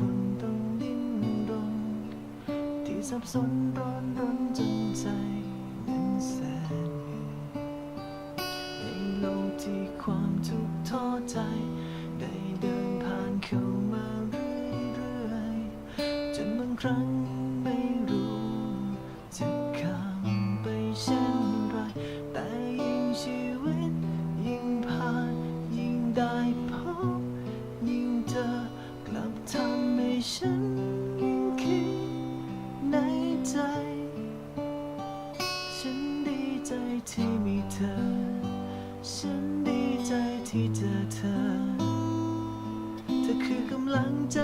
คุณต้องดิ้นรนที่สับสนร้อนรนจนใจเป็นแสนในโลกที่ความทุกข์ท้อใจ ได้เดินผ่านเข้ามาเรื่อยๆจนบางครั้ง ใจที่มีเธอ ฉันดีใจที่เจอเธอ เธอคือกำลังใจ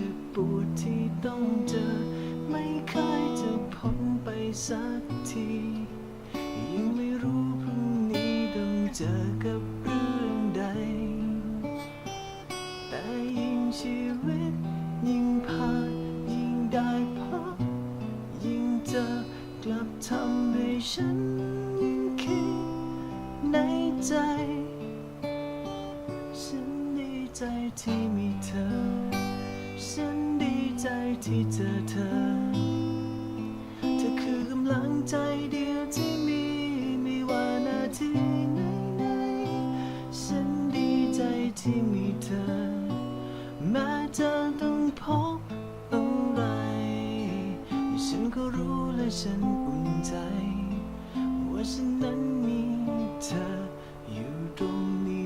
จ็บปวดที่ต้องเจอ ไม่เคยจะพ้นไปสักที ยังไม่รู้พรุ่งนี้ต้องเจอกับเรื่องใด แต่ยิ่งชีวิตยิ่งผ่านยิ่งได้พบยิ่งเจอกลับทำให้ฉันยิ่งคิดในใจ ฉันดีใจที่มีเธอ ที่เจอเธอ เธอคือกำลังใจเดียวที่มีไม่ว่านาทีไหนๆฉันดีใจที่มีเธอ แม้จะต้องพบอะไร ฉันก็รู้และฉันอุ่นใจ ว่าฉันนั้นมีเธออยู่ตรงนี้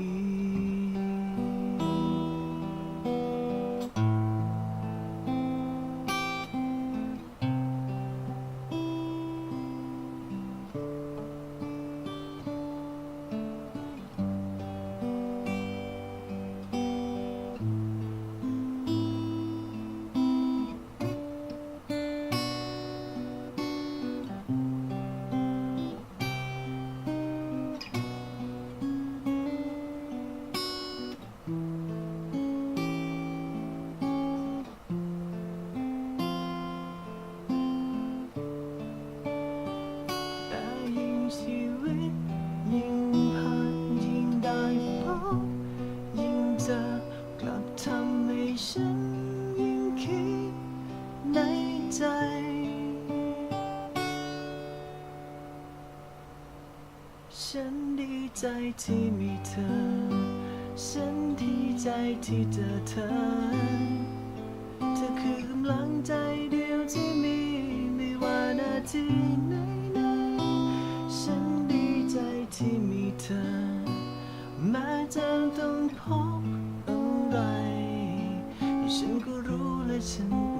ฉันดีใจที่มีเธอ ฉันดีใจที่เจอเธอ เธอคือกำลังใจเดียวที่มี ไม่ว่านาทีไหนๆฉันดีใจที่มีเธอ แม้จะต้องพบอะไร ฉันก็รู้และฉัน